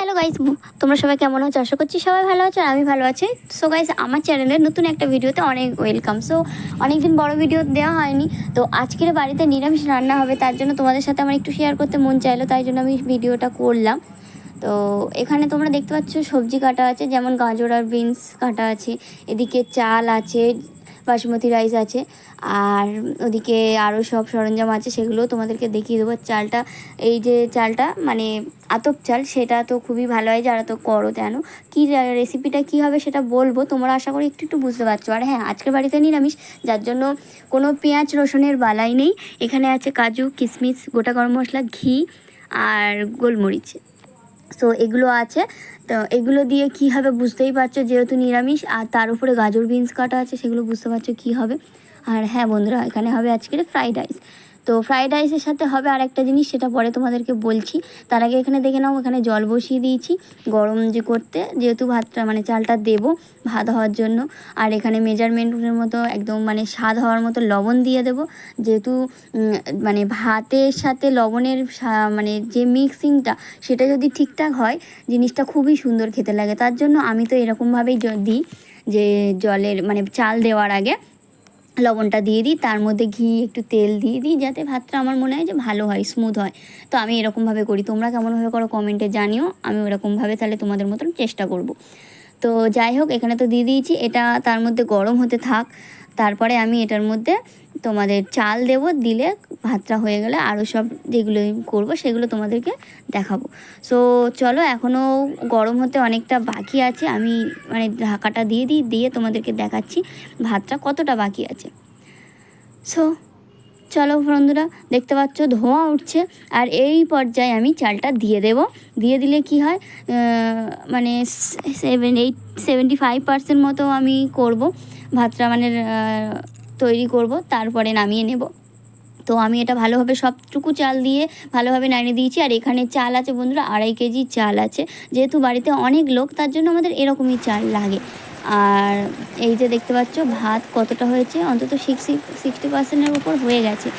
Hello guys তোমরা সবাই কেমন আছো? আশা করছি সবাই ভালো আছো আর আমি ভালো আছি। সো গাইস আমার চ্যানেলের নতুন একটা ভিডিওতে অনেক ওয়েলকাম সো অনেকদিন বড় ভিডিও দেওয়া হয়নি। তো আজকের বাড়িতে নিরামিষ রান্না হবে, তার জন্য তোমাদের সাথে আমার একটু শেয়ার করতে মন চাইলো, তাই জন্য আমি ভিডিওটা করলাম। তো এখানে তোমরা দেখতে পাচ্ছ সবজি কাটা আছে, যেমন গাজর আর বিনস কাটা আছে, এদিকে চাল আছে বাসমতি রাইস আছে। আর ওদিকে আরও সব সরঞ্জাম আছে, সেগুলো তোমাদেরকে দেখিয়ে দেবো। চালটা, এই যে চালটা মানে আতপ চাল, সেটা তো খুবই ভালো হয়, যারা তো করো তেন কী রেসিপিটা কী হবে সেটা বলব, তোমরা আশা করি একটু একটু বুঝতে পারছ। আর হ্যাঁ আজকের বাড়িতে নিরামিষ, যার জন্য কোনো পেঁয়াজ রসুনের বালাই নেই। এখানে আছে কাজু কিশমিশ গোটা গরম মশলা, ঘি আর গোলমরিচ। তো এগুলো আছে। তো এগুলো দিয়ে কি হবে বুঝতেই পারছ, যেহেতু নিরামিষ, আর তার উপরে গাজর বিনস কাটা আছে, সেগুলো বুঝতে পারছ কি হবে। আর হ্যাঁ বন্ধুরা, এখানে হবে আজকের ফ্রাইড রাইস তো ফ্রাইড রাইসের সাথে হবে আর একটা জিনিস, সেটা পরে তোমাদেরকে বলছি। তার আগে এখানে দেখে নাও, এখানে জল বসিয়ে দিয়েছি, গরম যে করতে, যেহেতু ভাতটা মানে চালটা দেবো ভাত হওয়ার জন্য। আর এখানে মেজারমেন্টের মতো একদম মানে স্বাদ হওয়ার মতো লবণ দিয়ে দেবো। যেহেতু মানে ভাতের সাথে লবণের মানে যে মিক্সিংটা সেটা যদি ঠিকঠাক হয়, জিনিসটা খুবই সুন্দর খেতে লাগে। তার জন্য আমি তো এরকমভাবেই দিই যে জলের মানে চাল দেওয়ার আগে। লবণটা দিয়ে দিই, তার মধ্যে ঘি, একটু তেল দিয়ে দিই যাতে ভাতটা আমার মনে হয় যে ভালো হয় স্মুথ হয়। তো আমি এরকমভাবে করি। তোমরা কেমনভাবে করো কমেন্টে জানিও। আমি ওরকমভাবে তাহলে তোমাদের মতন চেষ্টা করব। তো যাই হোক, এখানে তো দিয়ে দিয়েছি। এটা তার মধ্যে গরম হতে থাক। তারপরে আমি এটার মধ্যে তোমাদের চাল দেব, দিলে ভাতটা হয়ে গেলে আরও সব যেগুলো করব সেগুলো তোমাদেরকে দেখাবো। সো চলো এখনও গরম হতে অনেকটা বাকি আছে। আমি মানে ঢাকাটা দিয়ে দিই, দিয়ে তোমাদেরকে দেখাচ্ছি ভাতটা কতটা বাকি আছে। সো চলো বন্ধুরা, দেখতে পাচ্ছ ধোঁয়া উঠছে। আর এই পর্যায়ে আমি চালটা দিয়ে দেব। দিয়ে দিলে কি হয় মানে seven eight seventy five percent মতো আমি করব। ভাতটা মানে তৈরি করব, তারপরে নামিয়ে নেব। তো আমি এটা ভালোভাবে সবটুকু চাল দিয়ে ভালোভাবে নাড়িয়ে দিয়েছি। আর এখানে চাল আছে বন্ধুরা, আড়াই কেজি চাল আছে। যেহেতু বাড়িতে অনেক লোক, তার জন্য আমাদের এরকমই চাল লাগে। আর এই যে দেখতে পাচ্ছ, ভাত কতটা হয়েছে? অন্তত সিক্সটি সিক্সটি পার্সেন্টের উপর হয়ে গেছে।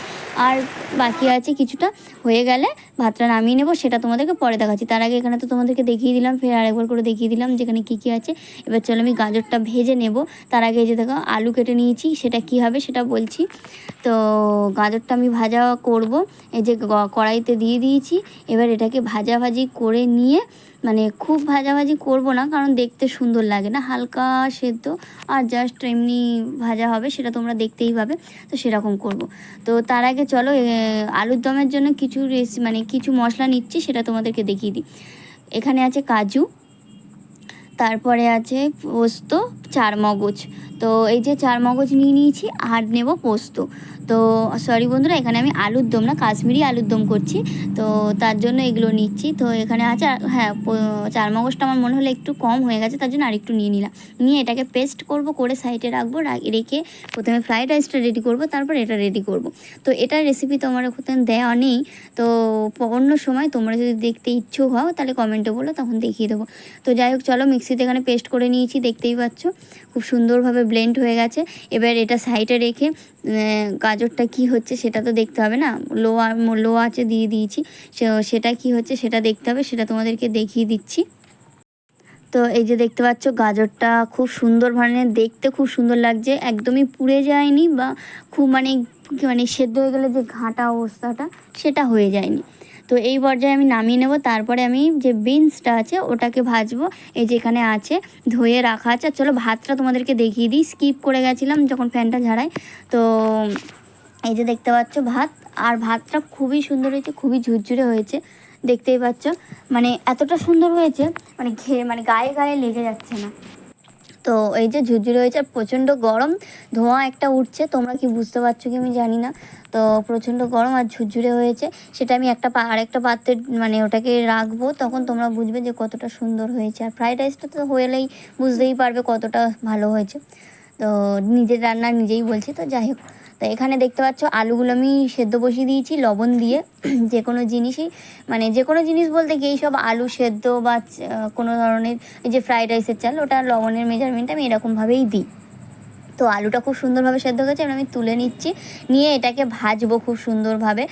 আর বাকি আছে কিছুটা হয়ে গেলে ভাতটা নামিয়ে নেব, সেটা তোমাদেরকে পরে দেখাচ্ছি। তার আগে এখানে তো তোমাদেরকে দেখিয়ে দিলাম, ফের আরেকবার করে দেখিয়ে দিলাম যেখানে কী কী আছে। এবার চলো আমি গাজরটা ভেজে নেব। তার আগে যে দেখো, আলু কেটে নিয়েছি, সেটা কি হবে সেটা বলছি। তো গাজরটা আমি ভাজা করব। এই যে কড়াইতে দিয়ে দিয়েছি। এবার এটাকে ভাজাভাজি করে নিয়ে মানে খুব ভাজাভাজি করব না, কারণ দেখতে সুন্দর লাগে না, হালকা সেদ্ধ, আর জাস্ট এমনি ভাজা হবে, সেটা তোমরা দেখতেই পাবে, তো সেরকম করব। তো তার আগে চলো আলুর দমের জন্য কিছু রেসি মানে কিছু মশলা নিচ্ছি, সেটা তোমাদেরকে দেখিয়ে দিই। এখানে আছে কাজু, তারপরে আছে পোস্ত চার মগজ তো এই যে চার মগজ নিয়ে নিয়েছি, আর নেব পোস্ত। তো সরি বন্ধুরা, এখানে আমি আলুর দম না, কাশ্মীরি আলুর দম করছি। তো তার জন্য এগুলো নিচ্ছি। তো এখানে আছে হ্যাঁ চার মগজটা আমার মনে হলো একটু কম হয়ে গেছে, তার জন্য আরেকটু নিয়ে নিলাম। নিয়ে এটাকে পেস্ট করব, করে সাইডে রাখব রেখে প্রথমে ফ্রাইড রাইসটা রেডি করব, তারপর এটা রেডি করব। তো এটার রেসিপি তো আমার এখন দেওয়া নেই। তো অন্য সময় তোমরা যদি দেখতে ইচ্ছুক হও, তাহলে কমেন্টে বলো, তখন দেখিয়ে দেবো। তো যাই হোক, চলো মিক্সিতে এখানে পেস্ট করে নিয়েছি, দেখতেই পাচ্ছ। খুব সুন্দরভাবে ব্লেন্ড হয়ে গেছে। এবার এটা সাইডে রেখে গাজরটা কি হচ্ছে সেটা তো দেখতে হবে না। লো লো আছে দিয়ে দিয়েছি। সেটা কি হচ্ছে সেটা দেখতে হবে, সেটা তোমাদেরকে দেখিয়ে দিচ্ছি। তো এই যে দেখতে পাচ্ছ, গাজরটা খুব সুন্দর মানে দেখতে খুব সুন্দর লাগছে। একদমই পুড়ে যায়নি বা খুব মানে মানে সেদ্ধ হয়ে গেলে যে ঘাঁটা অবস্থাটা, সেটা হয়ে যায়নি। তো এই পর্যায়ে আমি নামিয়ে নেব, তারপরে আমি যে বিনসটা আছে ওটাকে ভাজবো। এই যে এখানে আছে, ধুয়ে রাখা আছে। চলো ভাতটা তোমাদেরকে দেখিয়ে দিই। স্কিপ করে গেছিলাম যখন ফ্যানটা ঝাড়াই তো এই যে দেখতে পাচ্ছ ভাত, আর ভাতটা খুবই সুন্দর হয়েছে, খুবই ঝুরঝুরে হয়েছে। দেখতেই পাচ্ছ মানে এতটা সুন্দর হয়েছে মানে ঘে মানে গায়ে গায়ে লেগে যাচ্ছে না। তো এই যে ঝুরঝুরে হয়েছে আর প্রচণ্ড গরম, ধোঁয়া একটা উঠছে, তোমরা কি বুঝতে পারছ কি আমি জানি না। তো প্রচণ্ড গরম আর ঝুরঝুরে হয়েছে, সেটা আমি একটা পা- আরেকটা পাত্রে মানে ওটাকে রাখব, তখন তোমরা বুঝবে যে কতটা সুন্দর হয়েছে। আর ফ্রাইড রাইসটা তো হলেই বুঝতেই পারবে কতটা ভালো হয়েছে। তো নিজের রান্না নিজেই বলছি, তো যাই হোক। তো এখানে দেখতে পাচ্ছ আলুগুলো আমি সেদ্ধ বসিয়ে দিয়েছি, লবণ দিয়ে। যে কোনো জিনিসই মানে যে কোনো জিনিস বলতে কি সব আলু সেদ্ধ বা কোনো ধরনের এই যে ফ্রাইড রাইসের চাল, ওটা লবণের মেজারমেন্ট আমি এরকমভাবেই দিই। তো আলুটা খুব সুন্দরভাবে সেদ্ধ হয়েছে আমি তুলে নিচ্ছি। নিয়ে এটাকে ভাজবো খুব সুন্দরভাবে।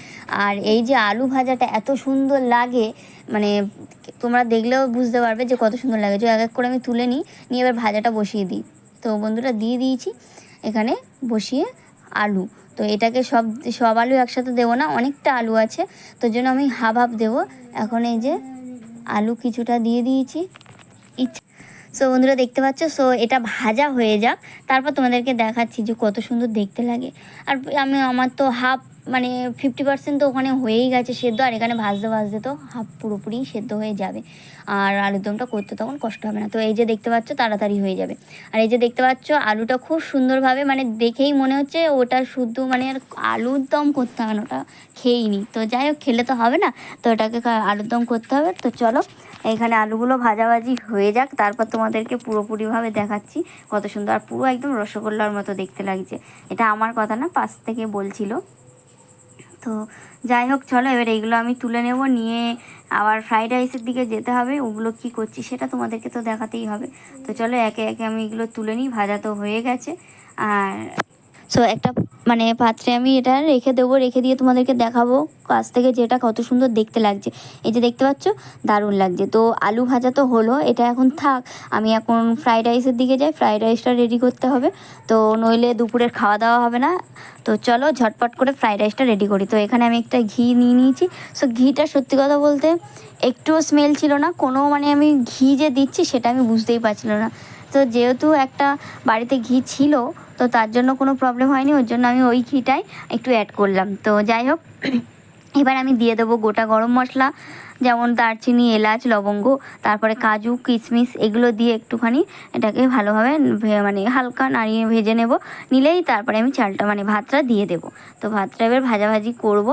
আর এই যে আলু ভাজাটা এত সুন্দর লাগে মানে তোমরা দেখলেও বুঝতে পারবে যে কত সুন্দর লাগে। যে এক এক করে আমি তুলে নিই, নিয়ে এবার ভাজাটা বসিয়ে দিই। তো বন্ধুরা দিয়ে দিয়েছি, এখানে বসিয়ে আলু। তো এটাকে সব সব আলু একসাথে দেবো না, অনেকটা আলু আছে, তো জন্য আমি হাফ হাফ দেবো। এখন এই যে আলু কিছুটা দিয়ে দিয়েছি। ইচ্ছা সো বন্ধুরা দেখতে পাচ্ছ? সো এটা ভাজা হয়ে যাক। তারপর তোমাদেরকে দেখাচ্ছি যে কত সুন্দর দেখতে লাগে। আর আমি, আমার তো হাফ মানে ফিফটি পার্সেন্ট তো ওখানে হয়েই গেছে সেদ্ধ, আর এখানে ভাজতে ভাজতে তো হাফ পুরোপুরি সেদ্ধ হয়ে যাবে। আর আলুর দমটা করতে তখন কষ্ট হবে না। তো এই যে দেখতে পাচ্ছ তাড়াতাড়ি হয়ে যাবে। আর এই যে দেখতে পাচ্ছ আলুটা খুব সুন্দরভাবে মানে দেখেই মনে হচ্ছে ওটা শুধু মানে আলুর দম করতে হবে না, ওটা খেয়েই নি। তো যাই হোক, খেলে তো হবে না। তো ওটাকে আলুর দম করতে হবে। তো চলো, এখানে আলুগুলো ভাজাভাজি হয়ে যাক। তারপর তোমাদেরকে পুরোপুরিভাবে দেখাচ্ছি কত সুন্দর। আর পুরো একদম রসগোল্লার মতো দেখতে লাগছে। এটা আমার কথা না, পাশ থেকে বলছিল। তো যাই হোক, চলো এবার এইগুলো আমি তুলে নেব, নিয়ে আবার ফ্রাইড রাইসের দিকে যেতে হবে, ওগুলো কি করছি সেটা তোমাদেরকে তো দেখাতেই হবে। তো চলো একে একে আমি এগুলো তুলে নিই, ভাজা তো হয়ে গেছে। আর সো একটা মানে পাত্রে আমি এটা রেখে দেবো, রেখে দিয়ে তোমাদেরকে দেখাবো কাছ থেকে যেটা কত সুন্দর দেখতে লাগছে। এই যে দেখতে পাচ্ছ, দারুণ লাগছে। তো আলু ভাজা তো হলো, এটা এখন থাক, আমি এখন ফ্রাইড রাইসের দিকে যাই ফ্রাইড রাইসটা রেডি করতে হবে। তো নইলে দুপুরের খাওয়া দাওয়া হবে না তো চলো ঝটপট করে ফ্রাইড রাইসটা রেডি করি। তো এখানে আমি একটা ঘি নিয়ে নিয়েছি। সো ঘিটা সত্যি কথা বলতে একটুও স্মেল ছিল না। কোনো মানে আমি ঘি যে দিচ্ছি সেটা আমি বুঝতেই পারছিল না। তো যেহেতু একটা বাড়িতে ঘি ছিল, তো তার জন্য কোনো প্রবলেম হয়নি। ওর জন্য আমি ওই ঘিটাই একটু অ্যাড করলাম। তো যাই হোক, এবার আমি দিয়ে দেবো গোটা গরম মশলা। যেমন দারচিনি, এলাচ, লবঙ্গ, তারপরে কাজু কিশমিশ এগুলো দিয়ে একটুখানি এটাকে ভালোভাবে মানে হালকা নাড়িয়ে ভেজে নেব। নিলেই তারপরে আমি চালটা মানে ভাতটা দিয়ে দেব। তো ভাতটা এবার ভাজাভাজি করব।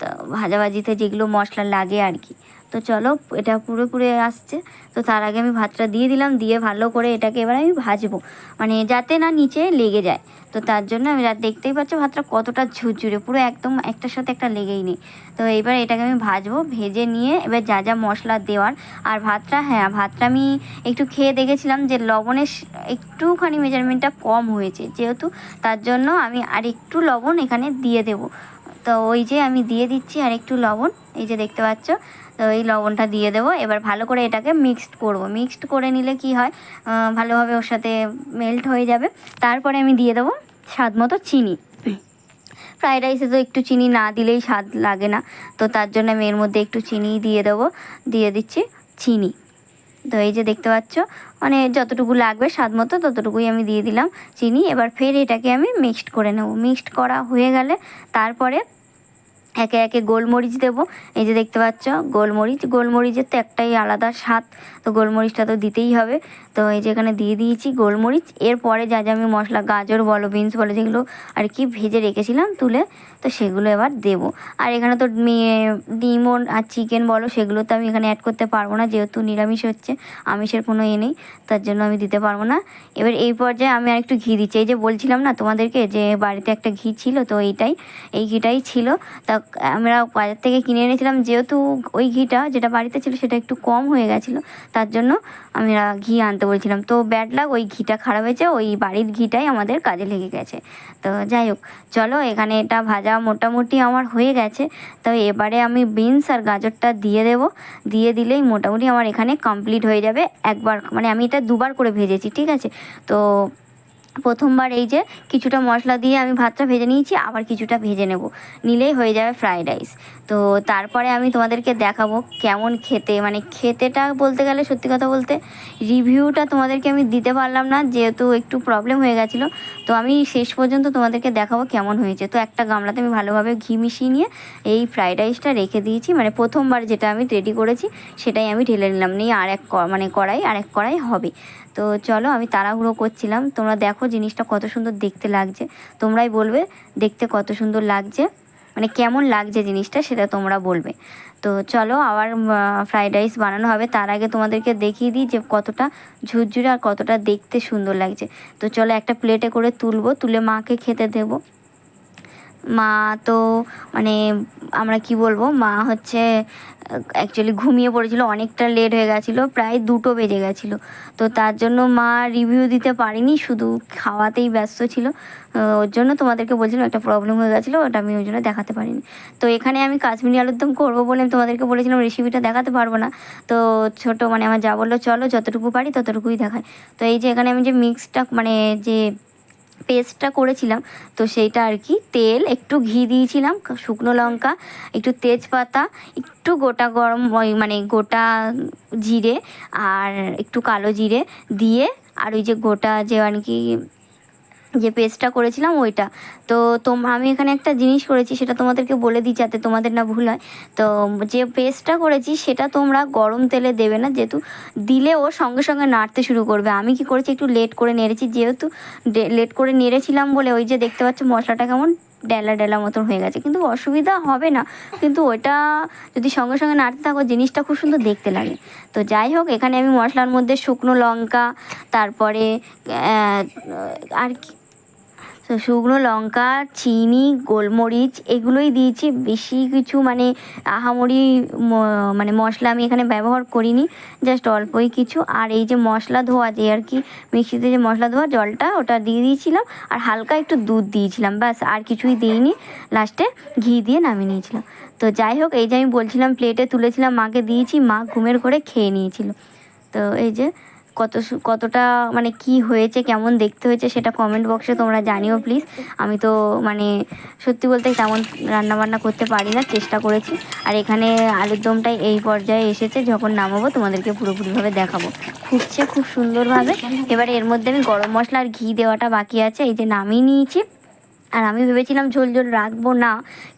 তো ভাজাভাজিতে যেগুলো মশলা লাগে আর কি। তো চলো, এটা পুরো পুরে আসছে। তো তার আগে আমি ভাতটা দিয়ে দিলাম, দিয়ে ভালো করে এটাকে এবার আমি ভাজবো। মানে যাতে না নিচে লেগে যায়। তো তার জন্য আমি দেখতেই পাচ্ছ ভাতটা কতটা ঝুরঝুরে, পুরো একদম একটার সাথে একটা লেগেই নেই। তো এবার এটাকে আমি ভাজবো, ভেজে নিয়ে এবার যা যা মশলা দেওয়ার। আর ভাতটা হ্যাঁ ভাতটা আমি একটু খেয়ে দেখেছিলাম যে লবণের একটুখানি মেজারমেন্টটা কম হয়েছে। যেহেতু তার জন্য আমি আর একটু লবণ এখানে দিয়ে দেবো। তো ওই যে আমি দিয়ে দিচ্ছি আর একটু লবণ, এই যে দেখতে পাচ্ছ, তো এই লবণটা দিয়ে দেবো। এবার ভালো করে এটাকে মিক্সড করব। মিক্সড করে নিলে কি হয় ভালোভাবে ওর সাথে মেল্ট হয়ে যাবে। তারপরে আমি দিয়ে দেবো স্বাদ মতো চিনি। ফ্রাইড রাইসে তো একটু চিনি না দিলেই স্বাদ লাগে না, তো তার জন্য আমি এর মধ্যে একটু চিনি দিয়ে দেবো, দিয়ে দিচ্ছি চিনি। তো এই যে দেখতে পাচ্ছ মানে যতটুকু লাগবে স্বাদ মতো ততটুকুই আমি দিয়ে দিলাম চিনি। এবার ফের এটাকে আমি মিক্সড করে নেব। মিক্সড করা হয়ে গেলে তারপরে একে একে গোলমরিচ দেবো। এই যে দেখতে পাচ্ছ, গোলমরিচ। গোলমরিচের তো একটাই আলাদা স্বাদ, তো গোলমরিচটা তো দিতেই হবে। তো এই যে এখানে দিয়ে দিয়েছি গোলমরিচ। এরপরে যা যা আমি মশলা, গাজর বলো, বিনস বলো, যেগুলো আর কি ভেজে রেখেছিলাম তুলে, তো সেগুলো এবার দেবো। আর এখানে তো ডিমও আর চিকেন বলো, সেগুলো তো আমি এখানে অ্যাড করতে পারব না, যেহেতু নিরামিষ হচ্ছে, আমিষের কোনো এ নেই, তার জন্য আমি দিতে পারব না। এবার এই পর্যায়ে আমি আর একটু ঘি দিচ্ছি। এই যে বলছিলাম না তোমাদেরকে যে বাড়িতে একটা ঘি ছিল, তো এইটাই, এই ঘিটাই ছিল। তা আমরা বাজার থেকে কিনে এনেছিলাম, যেহেতু ওই ঘিটা যেটা বাড়িতে ছিল সেটা একটু কম হয়ে গেছিল, তার জন্য আমরা ঘি আনতে বলছিলাম। তো ব্যাড লাগ ওই ঘিটা খারাপ হয়েছে, ওই বাড়ির ঘিটাই আমাদের কাজে লেগে গেছে। তো যাই হোক, চলো এখানে এটা ভাজা মোটামুটি আমার হয়ে গেছে। তো এবারে আমি বিনস আর গাজরটা দিয়ে দেব। দিয়ে দিলেই মোটামুটি আমার এখানে কমপ্লিট হয়ে যাবে। একবার মানে আমি এটা দুবার করে ভেজেছি, ঠিক আছে? তো প্রথমবার এই যে কিছুটা মশলা দিয়ে আমি ভাতটা ভেজে নিয়েছি, আবার কিছুটা ভেজে নেব। নিলেই হয়ে যাবে ফ্রাইড রাইস তো তারপরে আমি তোমাদেরকে দেখাবো কেমন খেতে মানে খেতেটা বলতে গেলে সত্যি কথা বলতে রিভিউটা তোমাদেরকে আমি দিতে পারলাম না, যেহেতু একটু প্রবলেম হয়ে গেছিল। তো আমি শেষ পর্যন্ত তোমাদেরকে দেখাবো কেমন হয়েছে। তো একটা গামলাতে আমি ভালোভাবে ঘি মিশিয়ে নিয়ে এই ফ্রাইড রাইসটা রেখে দিয়েছি মানে প্রথমবার যেটা আমি রেডি করেছি, সেটাই আমি ঢেলে নিলাম। নিয়ে আর এক মানে কড়াই, আর এক কড়াই হবে। তো চলো আমি তাড়াহুড়ো করছিলাম। তোমরা দেখো জিনিসটা কত সুন্দর দেখতে লাগছে। তোমরাই বলবে দেখতে কত সুন্দর লাগছে। মানে কেমন লাগছে জিনিসটা সেটা তোমরা বলবে। তো চলো আবার ফ্রাইড রাইস বানানো হবে। তার আগে তোমাদেরকে দেখিয়ে দিই যে কতটা ঝুরঝুরে আর কতটা দেখতে সুন্দর লাগছে। তো চলো একটা প্লেটে করে তুলবো। তুলে মাকে খেতে দেবো। মা তো মানে আমরা কি বলব, মা হচ্ছে অ্যাকচুয়ালি ঘুমিয়ে পড়েছিল, অনেকটা লেট হয়ে গেছিল, প্রায় দুটো বেজে গেছিল। তো তার জন্য মা রিভিউ দিতে পারিনি, শুধু খাওয়াতেই ব্যস্ত ছিল। ওর জন্য তোমাদেরকে বলছিলাম, একটা প্রবলেম হয়ে গেছিল, ওটা আমি ওই জন্য দেখাতে পারিনি। তো এখানে আমি কাশ্মীরি আলুর দম করব বলে আমি তোমাদেরকে বলেছিলাম রেসিপিটা দেখাতে পারব না। তো ছোট মানে আমার যা বলল, চলো যতটুকু পারি ততটুকুই দেখায় তো এই যে এখানে আমি যে মিক্সটা মানে যে পেস্টটা করেছিলাম, তো সেইটা আর কি। তেল, একটু ঘি দিয়েছিলাম, শুকনো লঙ্কা, একটু তেজপাতা, একটু গোটা গরম মানে গোটা জিরে আর একটু কালো জিরে দিয়ে আর ওই যে গোটা যে আর কি যে পেস্টটা করেছিলাম ওইটা। তো তোম, আমি এখানে একটা জিনিস করেছি, সেটা তোমাদেরকে বলে দিই যাতে তোমাদের না ভুল হয়। তো যে পেস্টটা করেছি, সেটা তোমরা গরম তেলে দেবে না, যেহেতু দিলে ও সঙ্গে সঙ্গে নাড়তে শুরু করবে। আমি কি করেছি, একটু লেট করে নেড়েছি, যেহেতু লেট করে নেড়েছিলাম বলে ওই যে দেখতে পাচ্ছ মশলাটা কেমন ডেলা ডেলা মতন হয়ে গেছে। কিন্তু অসুবিধা হবে না, কিন্তু ওইটা যদি সঙ্গে সঙ্গে নাড়তে থাকো, জিনিসটা খুব সুন্দর দেখতে লাগে। তো যাই হোক, এখানে আমি মশলার মধ্যে শুকনো লঙ্কা, তারপরে আর কি শুকনো লঙ্কা, চিনি, গোলমরিচ এগুলোই দিয়েছি। বেশি কিছু মানে আহামরি মানে মশলা আমি এখানে ব্যবহার করিনি, জাস্ট অল্পই কিছু। আর এই যে মশলা ধোয়া যে আর কি, মিক্সিতে যে মশলা ধোয়া, জলটা ওটা দিয়ে দিয়েছিলাম। আর হালকা একটু দুধ দিয়েছিলাম, ব্যাস, আর কিছুই দিইনি। লাস্টে ঘি দিয়ে নামিয়ে নিয়েছিলাম। তো যাই হোক, এই যে আমি বলছিলাম প্লেটে তুলেছিলাম, মাকে দিয়েছি, মা ঘুমের করে খেয়ে নিয়েছিল। তো এই যে কত কতটা মানে কি হয়েছে, কেমন দেখতে হয়েছে সেটা কমেন্ট বক্সে তোমরা জানিও প্লিজ আমি তো মানে সত্যি বলতে তেমন রান্নাবান্না করতে পারি না, চেষ্টা করেছি। আর এখানে আলুর দমটাই এই পর্যায়ে এসেছে, যখন নামাবো তোমাদেরকে পুরোপুরিভাবে দেখাবো। ফুটছে খুব সুন্দরভাবে। এবারে এর মধ্যে আমি গরম মশলা আর ঘি দেওয়াটা বাকি আছে, এই যে নামিয়ে নিয়েছি। আর আমি ভেবেছিলাম ঝোল ঝোল রাখব না,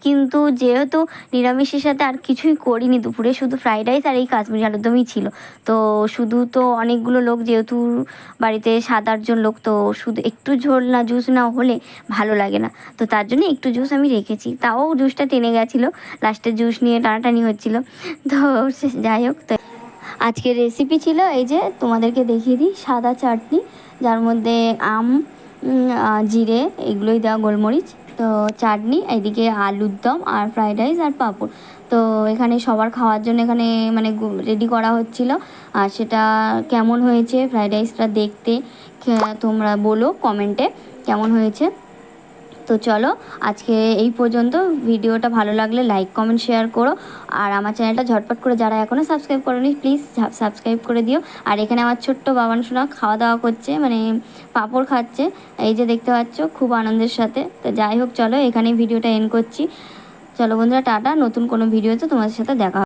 কিন্তু যেহেতু নিরামিষের সাথে আর কিছুই করিনি, দুপুরে শুধু ফ্রাইড রাইস আর এই কাশ্মীরি আলুর দমই ছিল। তো শুধু তো অনেকগুলো লোক, যেহেতু বাড়িতে সাত আটজন লোক, তো শুধু একটু ঝোল না জুস না হলে ভালো লাগে না। তো তার জন্য একটু জুস আমি রেখেছি। তাও জুসটা টেনে গেছিল লাস্টে জুস নিয়ে টানাটানি হচ্ছিল। তো যাই হোক, তো আজকের রেসিপি ছিল এই যে, তোমাদেরকে দেখিয়ে দিই, সাদা চাটনি, যার মধ্যে আম জিরে, এগুলোই দেওয়া গোলমরিচ, তো চাটনি, এদিকে আলুর দম আর ফ্রাইড রাইস আর পাঁপড়। তো এখানে সবার খাওয়ার জন্য এখানে মানে রেডি করা হচ্ছিল। আর সেটা কেমন হয়েছে, ফ্রাইড রাইসটা দেখতে তোমরা বলো কমেন্টে, কেমন হয়েছে? তো চলো, আজকে এই পর্যন্ত। ভিডিওটা ভালো লাগলে লাইক কমেন্ট শেয়ার করো। আর আমার চ্যানেলটা ঝটপট করে যারা এখনও সাবস্ক্রাইব করেনি প্লিজ সাবস্ক্রাইব করে দিও। আর এখানে আমার ছোট্ট বাবান সোনা খাওয়া দাওয়া করছে মানে পাঁপড় খাচ্ছে। এই যে দেখতে পাচ্ছ, খুব আনন্দের সাথে। তো যাই হোক, চলো এখানেই ভিডিওটা এন্ড করছি। চলো বন্ধুরা, টাটা। নতুন কোনো ভিডিওতে তোমাদের সাথে দেখা।